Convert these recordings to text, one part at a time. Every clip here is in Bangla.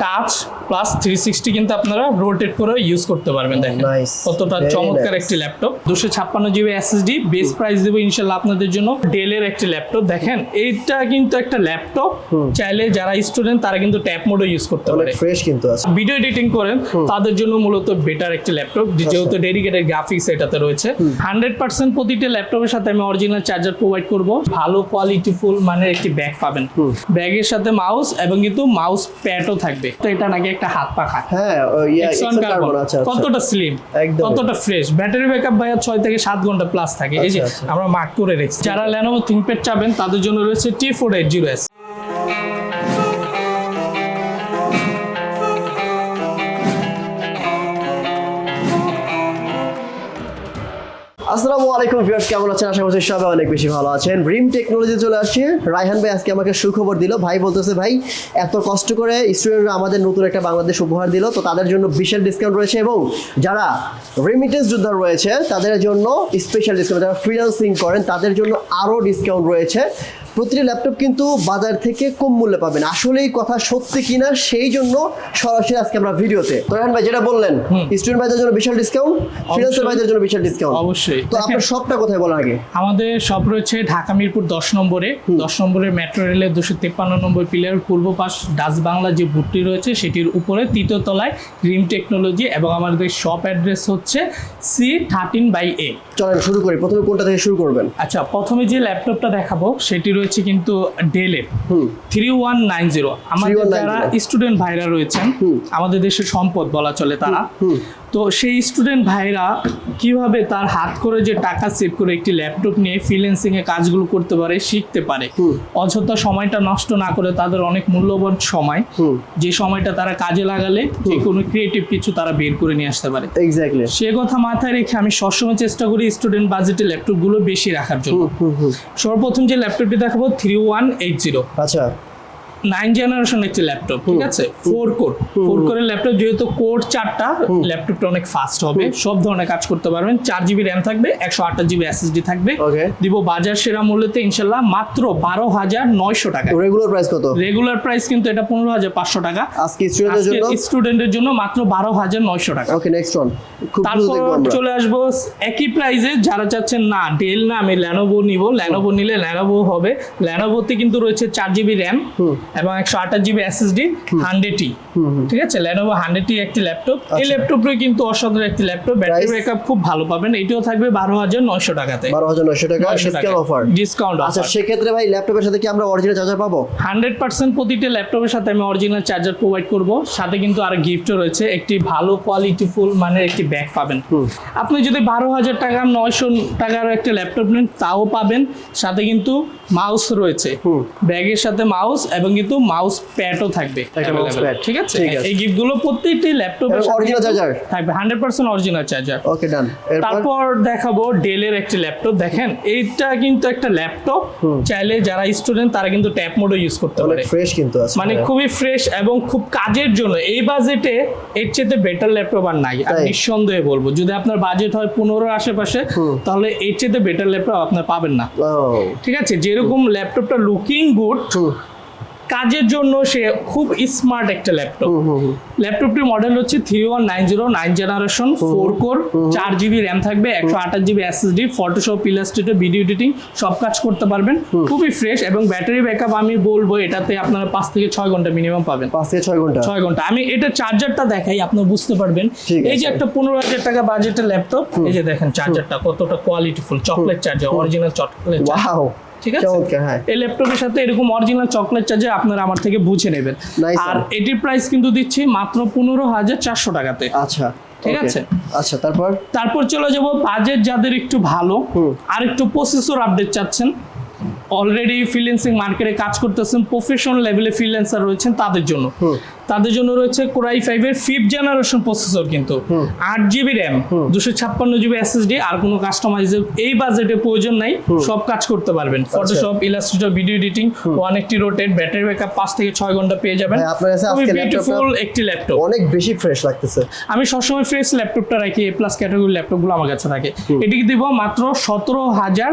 টাচ প্লাস থ্রি সিক্সটি কিন্তু আপনারা রোটেট করে ইউজ করতে পারবেন দেখেন. কতটা চমৎকার একটি ল্যাপটপ দুশো ছাপ্পান্ন জিবি এসএসডি বেস প্রাইস দেবো ইনশাল্লাহ আপনাদের জন্য। ডেলের একটি ল্যাপটপ দেখেন এইটা কিন্তু একটা ল্যাপটপ চাইলে যারা স্টুডেন্ট তারা কিন্তু ট্যাপ মোডও ইউজ করতে পারে। ফ্রেশ কিন্তু আছে। ভিডিও এডিটিং করেন তাদের জন্য মূলত বেটার একটি ল্যাপটপ যেহেতু ডেডিকেটেড গ্রাফিক্স এটাতে রয়েছে। হান্ড্রেড পার্সেন্ট প্রতিটা ল্যাপটপের সাথে আমি অরিজিনাল চার্জার প্রোভাইড করব। ভালো কোয়ালিটি ফুল মানে একটি ব্যাগ পাবেন। ব্যাগের সাথে মাউস এবং কিন্তু মাউস প্যাডও থাকবে। তো এটা নাকি একটা হাত পাখা হ্যাঁ আচ্ছা আচ্ছা। কতটা স্লিম। কতটা ফ্রেশ ব্যাটারি ব্যাকআপ ভাইয়া ছয় থেকে সাত ঘণ্টা প্লাস থাকে। এই যে আচ্ছা। আমরা মার্ক করে রেখেছি। যারা ল্যানোভো থিংপ্যাড চাবেন তাদের জন্য রয়েছে T four eight zero S আসসালামু আলাইকুম ভিউয়ার্স, কেমন আছেন? আশা করছি সবাই অনেক বেশি ভালো আছেন। রিম টেকনোলজি চলে আসছে। রায়হান ভাই আজকে আমাকে সুখবর দিল। ভাই বলতেছে, ভাই, এত কষ্ট করে স্টুডেন্টরা আমাদের নতুন একটা বাংলাদেশ উপহার দিল, তো তাদের জন্য বিশাল ডিসকাউন্ট রয়েছে এবং যারা রেমিটেন্স যোদ্ধা রয়েছে, তাদের জন্য স্পেশাল ডিসকাউন্ট যারা ফ্রিল্যান্সিং করেন, তাদের জন্য আরও ডিসকাউন্ট রয়েছে। প্রতিটি ল্যাপটপ কিন্তু বাজার থেকে কম মূল্যে পাবেন। আসলেই কথা সত্যি কিনা সেই জন্য সরাসরি আজকে আমরা ভিডিওতে। তো রায়হান ভাই যেটা বললেন স্টুডেন্ট ভাইদের জন্য বিশাল ডিসকাউন্ট ফ্রিল্যান্সার ভাইদের জন্য বিশাল ডিসকাউন্ট অবশ্যই। তো আপনার সবটা কোথায় বলার আগে? আমাদের সব রয়েছে ঢাকা মিরপুর দশ নম্বরে। দশ নম্বরের মেট্রো রেলের দুশো তেপ্পান্ন নম্বর পিলারের পূর্ব পাশ ডাচ বাংলা যে বুটটি রয়েছে সেটির উপরে তৃতীয় তলায় গ্রিম টেকনোলজি এবং আমাদের শপ অ্যাড্রেস হচ্ছে সি থার্টিন বাই এ চলেন শুরু করি। প্রথমে কোনটা থেকে শুরু করবেন? আচ্ছা প্রথমে যে ল্যাপটপটা দেখাবো সেটি রয়েছে কিন্তু ডেলে। থ্রি ওয়ান নাইন জিরো আমাদের 3190 যারা স্টুডেন্ট ভাইরা রয়েছেন আমাদের দেশের সম্পদ বলা চলে তারা। তো সেই স্টুডেন্ট ভাইরা কীভাবে তার হাত করে যে টাকা সেভ করে একটি ল্যাপটপ নিয়ে ফ্রিল্যান্সিং এ কাজগুলো করতে পারে শিখতে পারে। অযথা সময়টা নষ্ট না করে তাদের অনেক মূল্যবান সময় যে সময়টা তারা কাজে লাগালে যে কোনো ক্রিয়েটিভ কিছু তারা বের করে নিয়ে আসতে পারে। এক্স্যাক্টলি সে কথা মাথায় রেখে আমি সবসময় চেষ্টা করি স্টুডেন্ট বাজেটে ল্যাপটপগুলো বেশি রাখার জন্য। সর্বপ্রথম যে ল্যাপটপটি দেখাবো থ্রি ওয়ান এইট জিরো আচ্ছা। নাইন জেনারেশন একটি ল্যাপটপ ঠিক আছে? ফোর কোর ফোর কোরের ল্যাপটপ যেহেতু কোর চারটা ল্যাপটপটা অনেক ফাস্ট হবে সব ধরনের কাজ করতে পারবেন। চার জিবি র্যাম থাকবে একশো আঠাশ জিবি এসএসডি থাকবে। দিব বাজার সেরা মূল্যতে ইনশাল্লাহ মাত্র বারো হাজার নয়শো টাকা। রেগুলার প্রাইস কত? রেগুলার প্রাইস কিন্তু এটা পনেরো হাজার পাঁচশো টাকা। আজকে স্টুডেন্টের জন্য? মাত্র বারো হাজার নয়শো টাকা। ওকে নেক্সট ওয়ান তারপর চলে আসব একই প্রাইসে যারা চাচ্ছেন না ডেল না আমি ল্যানোভো নিব। ল্যানোভো নিলে ল্যানোভো হবে। ল্যানোভোতে কিন্তু রয়েছে চার জিবি র্যাম। এবং একশো আঠাশ জিবি এসএসডি হান্ড্রেড টি হুম। হুম ঠিক আছে? ল্যানোভো হান্ড্রেড টি একটি ল্যাপটপ এই আচ্ছা। ল্যাপটপটি কিন্তু অসাধারণ একটি ল্যাপটপ ব্যাটারি? ব্যাকআপ খুব ভালো পাবেন। এটিও থাকবে বারো হাজার নয়শো টাকাতে। বারো হাজার নয়শো টাকা। ডিসকাউন্ট অফার ডিসকাউন্ট আচ্ছা সেক্ষেত্রে ভাই ল্যাপটপের সাথে কি আমরা অরিজিনাল চার্জার পাবো? হান্ড্রেড পার্সেন্ট প্রতিটা ল্যাপটপের সাথে আমি অরিজিনাল চার্জার প্রোভাইড করব। সাথে কিন্তু আর গিফটও রয়েছে। একটি ভালো কোয়ালিটি ফুল মানে একটি ব্যাগ পাবেন। আপনি যদি বারো হাজার টাকা নয়শো টাকার একটা ল্যাপটপ নেন তাও পাবেন। সাথে কিন্তু মাউস রয়েছে। ব্যাগের সাথে মাউস এবং কিন্তু মাউস প্যাডও থাকবে। ঠিক আছে। এই গিফটগুলো প্রত্যেকটি ল্যাপটপের original charger? থাকবে hundred percent original charger okay done তারপর দেখাবো ডেলের একটি ল্যাপটপ দেখেন এইটা কিন্তু একটা ল্যাপটপ চাইলে যারা স্টুডেন্ট তারা কিন্তু ট্যাপ মোডও ইউজ করতে পারে। ফ্রেশ কিন্তু আছে মানে হ্যাঁ। খুবই ফ্রেশ এবং খুব কাজের জন্য। এই বাজেটে এর চেয়ে বেটার ল্যাপটপ আর নাই। আমি নিঃসন্দেহে বলব যদি আপনার বাজেট হয় পনেরোর আশেপাশে তাহলে এর চেয়ে বেটার ল্যাপটপ আপনার পাবেন না। ঠিক আছে? যেরকম ল্যাপটপটা লুকিং গুড কাজের জন্য সে খুব স্মার্ট একটা ল্যাপটপ। ল্যাপটপটির মডেল হচ্ছে three one nine zero nine generation four core চার জিবি র্যাম থাকবে একশো আঠাশ GB SSD Photoshop Illustrator video editing সব কাজ করতে পারবেন। খুবই ফ্রেশ এবং ব্যাটারি ব্যাকআপ আমি বলব এটাতে আপনারা পাঁচ থেকে ছয় ঘণ্টা মিনিমাম পাবেন। পাঁচ থেকে ছয় ঘণ্টা। ছয় ঘণ্টা। আমি এটা চার্জারটা দেখাই আপনি বুঝতে পারবেন। এই যে একটা পনেরো হাজার টাকা বাজেটের ল্যাপটপ এই যে দেখেন চার্জারটা কতটা quality full chocolate charger original chocolate wow ঠিক আছে? এই ল্যাপটপের সাথে এরকম অরিজিনাল চকলেট চার্জার আপনারা আমার থেকে বুঝে নেবেন। আর. এটির প্রাইস কিন্তু দিচ্ছি মাত্র পনেরো হাজার চারশো টাকাতে। আচ্ছা ঠিক আছে। আচ্ছা তারপর? তারপর চলে যাব বাজেট যাদের একটু ভালো আর একটু প্রসেসর আপডেট চাচ্ছেন। অলরেডি ফ্রিল্যান্সিং মার্কেটে কাজ করতেছেন প্রফেশনাল লেভেলে ফ্রিল্যান্সার রয়েছেন তাদের জন্য। তাদের জন্য রয়েছে কোরাই ফাইভের ফিফথ জেনারেশন প্রসেসর কিন্তু। আট জিবি র্যাম দুশো ছাপ্পান্ন জিবি এসএসডি আর কোনো কাস্টমাইজ এই বাজেটে প্রয়োজন নাই সব কাজ করতে পারবেন। Photoshop Illustrator video editing one একটি রোটেট ব্যাটারি ব্যাকআপ পাঁচ থেকে ছয় ঘণ্টা পেয়ে যাবেন। বিউটিফুল একটি ল্যাপটপ অনেক বেশি ফ্রেশ লাগতেছে। আমি সবসময় ফ্রেশ ল্যাপটপটা রাখি এ প্লাস ক্যাটাগরি ল্যাপটপগুলো আমার কাছে থাকে। এটিকে দিব মাত্র সতেরো হাজার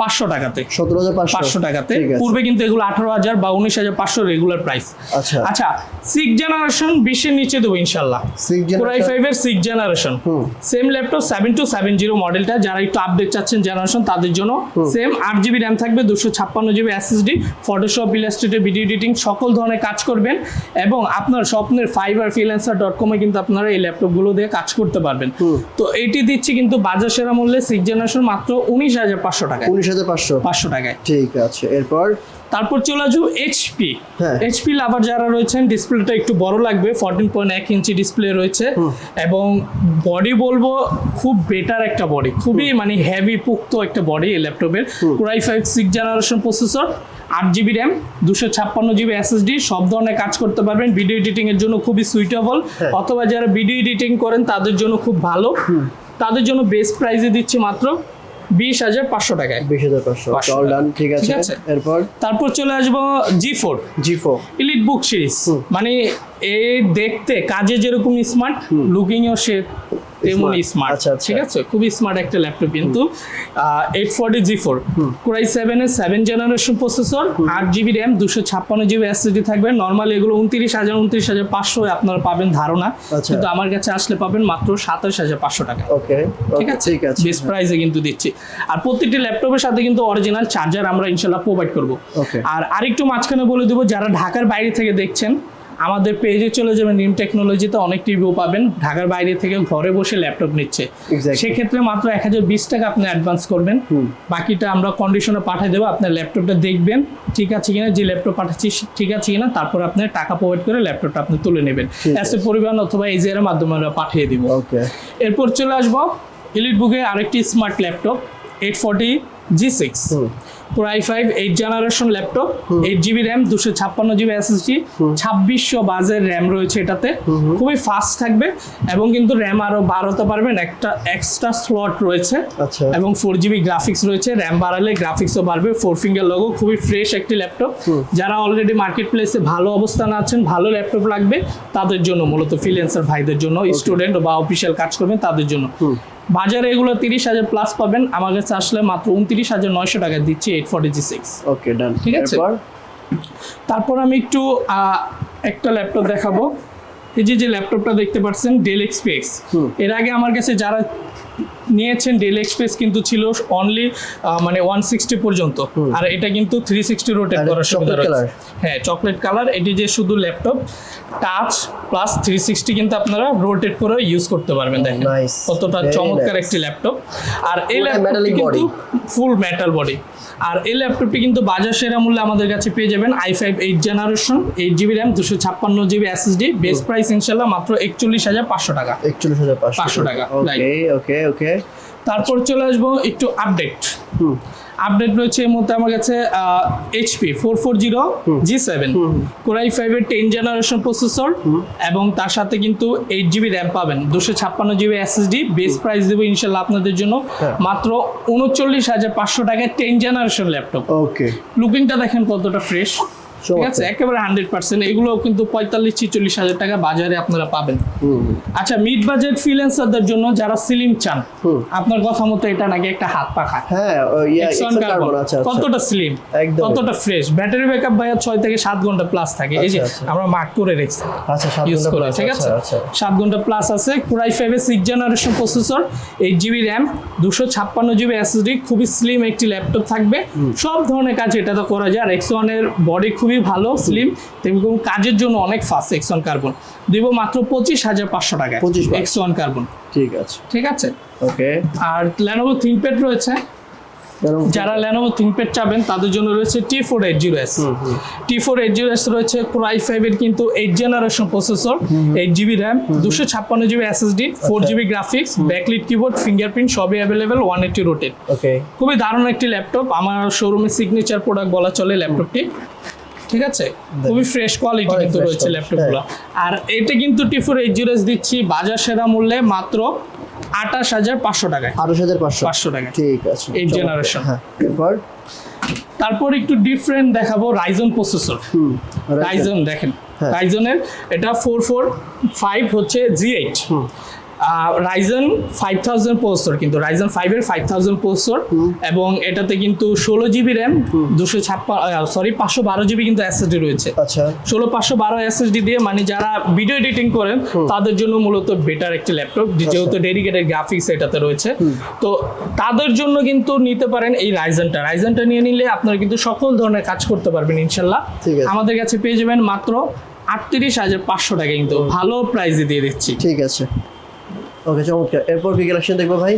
পাঁচশো টাকাতে। সতেরো হাজার পাঁচশো। টাকাতে। পূর্বে কিন্তু এগুলো আঠারো হাজার বা উনিশ হাজার পাঁচশো রেগুলার প্রাইস আচ্ছা। আচ্ছা সিক্স জেনারেশন বিশের নিচে দেবো ইনশাল্লাহ। কোরাই ফাইভ এর six generation same laptop seven two seven zero মডেলটা যারা একটু আপডেট চাচ্ছেন জেনারেশন তাদের জন্য সেম আট জিবি র্যাম থাকবে দুশো ছাপ্পান্ন GB SSD Photoshop Illustrator video editing সকল ধরনের কাজ করবেন এবং আপনার স্বপ্নের ফাইবার ফ্রিল্যান্সার ডট কমে কিন্তু আপনারা এই ল্যাপটপগুলো দিয়ে কাজ করতে পারবেন। তো এটি দিচ্ছি কিন্তু বাজার সেরা মূল্যে সিক্স জেনারেশন মাত্র উনিশ হাজার পাঁচশো টাকায়। উনিশ হাজার পাঁচশো। পাঁচশো টাকায়। ঠিক আছে এরপর? তারপর চলে আসব এইচপি। এইচপি লাভার যারা রয়েছেন ডিসপ্লেটা একটু বড় লাগবে ফোরটিন পয়েন্ট এক ইঞ্চি ডিসপ্লে রয়েছে। এবং বডি বলব খুব বেটার একটা বডি খুবই মানে হেভি পুক্ত একটা বডি এই ল্যাপটপের। Core i five six generation processor আট জিবি র্যাম দুশো ছাপ্পান্ন জিবি এসএসডি সব ধরনের কাজ করতে পারবেন। ভিডিও এডিটিং এর জন্য খুবই সুইটেবল হ্যাঁ। অথবা যারা ভিডিও এডিটিং করেন তাদের জন্য খুব ভালো। তাদের জন্য বেস্ট প্রাইসে দিচ্ছি মাত্র বিশ হাজার পাঁচশো টাকায়। বিশ হাজার পাঁচশো। অল ডান ঠিক আছে। ঠিক আছে। এরপর? তারপর চলে আসব G four G four elite book series মানে এ দেখতে কাজে যেরকম স্মার্ট লুকিংও সে তেমনই স্মার্ট আচ্ছা, আচ্ছা। ঠিক আছে? খুবই স্মার্ট একটা ল্যাপটপ কিন্তু। Eight forty G four core i সেভেনের সেভেন জেনারেশন প্রসেসর আট জিবি র্যাম দুশো ছাপ্পান্ন জিবি এসএসডি থাকবে। নর্মালি এগুলো উনত্রিশ হাজার উনত্রিশ হাজার পাঁচশো আপনারা পাবেন ধারণা। আচ্ছা। কিন্তু আমার কাছে আসলে পাবেন মাত্র সাতাশ হাজার পাঁচশো টাকা। ওকে ঠিক আছে? ঠিক আছে। বেস্ট প্রাইসে কিন্তু দিচ্ছি। আর প্রত্যেকটি ল্যাপটপের সাথে কিন্তু অরিজিনাল চার্জার আমরা ইনশাল্লাহ প্রোভাইড করব। আর আরেকটু মাঝখানে বলে দেবো যারা ঢাকার বাইরে থেকে দেখছেন আমাদের পেজে চলে যাবেন নিম টেকনোলজিতে অনেক রিভিউ পাবেন। ঢাকার বাইরে থেকে ঘরে বসে ল্যাপটপ নিচ্ছে। সেক্ষেত্রে মাত্র এক হাজার বিশ টাকা আপনি অ্যাডভান্স করবেন। বাকিটা আমরা কন্ডিশনে পাঠিয়ে দেবো আপনার ল্যাপটপটা দেখবেন ঠিক আছে কিনা যে ল্যাপটপ পাঠাচ্ছি ঠিক আছে কিনা তারপর আপনি টাকা প্রোভাইড করে ল্যাপটপটা আপনি তুলে নেবেন। অ্যাসে পরিবহন অথবা এজিআর মাধ্যমে আমরা পাঠিয়ে দিব। ওকে এরপর চলে আসব ইলিট বুকে আরেকটি smart laptop eight forty G six core i five eight generation laptop eight GB RAM দুশো ছাপ্পান্ন জিবি এসএসডি ছাব্বিশশো বাজের র্যাম রয়েছে এটাতে। খুবই ফাস্ট থাকবে এবং কিন্তু র্যাম আরও বাড়াতে পারবেন। একটা এক্সট্রা স্লট রয়েছে আচ্ছা। এবং ফোর জিবি গ্রাফিক্স রয়েছে। র্যাম বাড়ালে গ্রাফিক্সও বাড়বে। ফোর ফিঙ্গার লগো খুবই ফ্রেশ একটি ল্যাপটপ যারা অলরেডি মার্কেট প্লেসে ভালো অবস্থানে আছেন ভালো ল্যাপটপ লাগবে তাদের জন্য মূলত ফ্রিল্যান্সার ভাইদের জন্য স্টুডেন্ট বা অফিসিয়াল কাজ করবেন তাদের জন্য। বাজারে এগুলো তিরিশ হাজার প্লাস পাবেন। আমার কাছে আসলে মাত্র উনত্রিশ হাজার নয়শো টাকা দিচ্ছি eight forty G six okay done ঠিক আছে। তারপর আমি একটু একটা ল্যাপটপ দেখাবো। এই যে যে ল্যাপটপটা দেখতে পাচ্ছেন ডেল এক্সপিএক্স এর আগে আমার কাছে যারা নিয়েছেন ডেল এক্সপ্রেস কিন্তু ছিল অনলি মানে ওয়ান সিক্সটি পর্যন্ত। আর এটা কিন্তু থ্রি সিক্সটি রোটেট করার সুবিধা রয়েছে। হ্যাঁ চকলেট কালার এটি যে শুধু laptop touch plus three sixty কিন্তু আপনারা রোটেট করে ইউজ করতে পারবেন দেখেন। কতটা চমৎকার একটি ল্যাপটপ আর এই ল্যাপটপটি কিন্তু ফুল মেটাল বডি আর এই ল্যাপটপটি কিন্তু বাজার সেরা মূল্যে আমাদের কাছে পেয়ে যাবেন I five eight generation eight GB RAM দুশো ছাপ্পান্ন জিবি এসএসডি বেস প্রাইস ইনশাল্লাহ মাত্র একচল্লিশ হাজার পাঁচশো টাকা। একচল্লিশ হাজার 500 টাকা, ওকে ওকে ওকে তারপর চলে আসব একটু আপডেট আপডেট রয়েছে এই মুহূর্তে আমার কাছে HP four four zero G seven core i ফাইভের টেন জেনারেশন প্রসেসর এবং তার সাথে কিন্তু এইট জিবি র্যাম পাবেন। দুশো ছাপ্পান্ন জিবি এসএসডি বেস প্রাইস দেবো ইনশাল্লাহ আপনাদের জন্য। হ্যাঁ। মাত্র উনচল্লিশ হাজার পাঁচশো টাকায় টেন জেনারেশন ল্যাপটপ ওকে লুকিংটা দেখেন কতটা ফ্রেশ ঠিক আছে? একেবারে হান্ড্রেড পার্সেন্ট এগুলো কিন্তু পঁয়তাল্লিশ ছিচল্লিশ হাজার টাকা বাজারে আপনারা পাবেন। আচ্ছা মিড বাজেট ফ্রিল্যান্সারদের জন্য যারা চান আপনার কথা মতো এটা নাকি একটা হাত পাখা। হ্যাঁ আচ্ছা আচ্ছা। কতটা স্লিম কতটা ফ্রেশ ব্যাটারি ব্যাকআপ ভাইয়া ছয় থেকে সাত ঘণ্টা প্লাস থাকে। এই যে আচ্ছা। আমরা মার্ক করে রেখেছি আচ্ছা ইউজ করে ঠিক আছে? সাত ঘণ্টা প্লাস আছে। কুরাই ফাইভের six generation processor eight GB RAM দুশো ছাপ্পান্ন জিবি এসএসডি খুবই স্লিম একটি ল্যাপটপ থাকবে। সব ধরনের কাজ এটাতে করা যায়। আর এক্স ওয়ানের বডি খুবই ভালো স্লিম এবং কাজের জন্য অনেক ফাস্ট এক্স ওয়ান কার্বন দিব মাত্র পঁচিশ হাজার পাঁচশো টাকায় 25,000 এক্স ওয়ান কার্বন ঠিক আছে। ঠিক আছে? ওকে। আর ল্যানোভো থিঙ্কপ্যাড রয়েছে। যারা ল্যানোভো থিঙ্কপ্যাড চাবেন তাদের জন্য রয়েছে T four eight zero S T four eight zero S রয়েছে কোরাই ফাইভের কিন্তু eight generation processor eight GB RAM দুশো ছাপ্পান্ন GB SSD four GB graphics backlit keyboard fingerprint সবই অ্যাভেলেবেল ওয়ান এইটি রোটেড খুবই দারুণ একটি ল্যাপটপ আমার শোরুমের সিগনেচার প্রোডাক্ট বলা চলে ল্যাপটপটি ঠিক আছে? খুবই ফ্রেশ কোয়ালিটি কিন্তু রয়েছে ল্যাপটপগুলো আর এটা কিন্তু T four eight zero S দিচ্ছি বাজার সেরা মূল্যে মাত্র আঠাশ হাজার পাঁচশো টাকায়। আঠাশ হাজার পাঁচশো। পাঁচশো টাকা ঠিক আছে। চমৎকার। generation। হ্যাঁ এরপর? তারপর একটু ডিফারেন্ট দেখাবো রাইজন প্রসেসর হুম রাইজন দেখেন। হ্যাঁ। রাইজনের এটা ফোর ফোর ফাইভ হচ্ছে G eight Ryzen five thousand পোস্টর কিন্তু রাইজন ফাইভের ফাইভ থাউজেন্ড পোস্টর এবং এটাতে কিন্তু ষোলো জিবি র্যাম দুশো ছাপ্পান্ন সরি পাঁচশো বারো জিবি কিন্তু এসএসডি রয়েছে। আচ্ছা। ষোলো পাঁচশো বারো এসএসডি দিয়ে মানে যারা ভিডিও এডিটিং করেন তাদের জন্য মূলত বেটার একটি ল্যাপটপ যেহেতু ডেডিকেটেড গ্রাফিক্স এটাতে রয়েছে। তো তাদের জন্য কিন্তু নিতে পারেন এই রাইজনটা রাইজনটা নিয়ে নিলে আপনারা কিন্তু সকল ধরনের কাজ করতে পারবেন ইনশাল্লাহ। আমাদের কাছে পেয়ে যাবেন মাত্র আটত্রিশ হাজার পাঁচশো টাকা কিন্তু ভালো প্রাইসে দিয়ে দিচ্ছি। ঠিক আছে। ওকে চমৎকার। এরপর কি কালেকশন দেখব ভাই?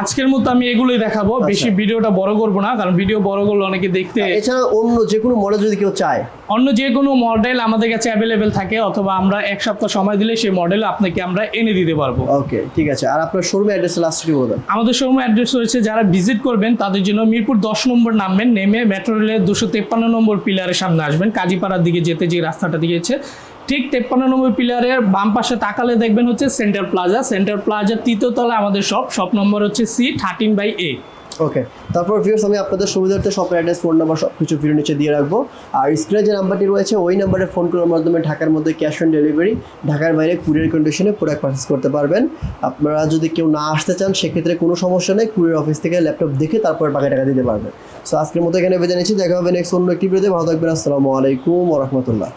আজকের মতো আমি এগুলোই দেখাবো। আচ্ছা। বেশি ভিডিওটা বড় করব না কারণ ভিডিও বড় করলে অনেকে দেখতে এছাড়া অন্য যে কোনো মডেল যদি কেউ চায়। অন্য যে কোনো মডেল আমাদের কাছে অ্যাভেলেবেল থাকে অথবা আমরা এক সপ্তাহ সময় দিলে সেই মডেল আপনাকে আমরা এনে দিতে পারব। ওকে ঠিক আছে। আর আপনার শোরুমে অ্যাড্রেস লাস্টটি বলবেন? আমাদের শোরুম অ্যাড্রেস রয়েছে যারা ভিজিট করবেন তাদের জন্য মিরপুর দশ নম্বর নামবেন নেমে মেট্রো রেলের দুশো তেপ্পান্ন নম্বর পিলারের সামনে আসবেন। কাজীপাড়ার দিকে যেতে যে রাস্তাটা দিয়েছে ঠিক তেপ্পান্ন নম্বর পিলারের বাম পাশে তাকালে দেখবেন হচ্ছে সেন্টার প্লাজা। সেন্টার প্লাজার তৃতীয় তলায় আমাদের শপ শপ নম্বর হচ্ছে C, thirteen by A. Okay, তারপর ভিউয়ার্স আমি আপনাদের সুবিধার্থে শপের অ্যাড্রেস ফোন নাম্বার সব কিছু ভিডিও নিচে দিয়ে রাখব। আর স্ক্রিনে যে নাম্বারটি রয়েছে, ওই নাম্বারে ফোন করার মাধ্যমে ঢাকার মধ্যে ক্যাশ অন ডেলিভারি ঢাকার বাইরে কুরিয়ার কন্ডিশনে প্রোডাক্ট পারচেস করতে পারবেন। আপনারা যদি কেউ না আসতে চান, সেক্ষেত্রে কোনো সমস্যা নেই কুরিয়ার অফিস থেকে ল্যাপটপ দেখে তারপর বাকি টাকা দিতে পারবেন। সো আজকের মতো এখানে বেঁধে নিচ্ছি, দেখা হবে নেক্সট অন্য একটি ভিডিওতে ভালো থাকবেন, আসসালামু আলাইকুম ওরহমতুল্লাহ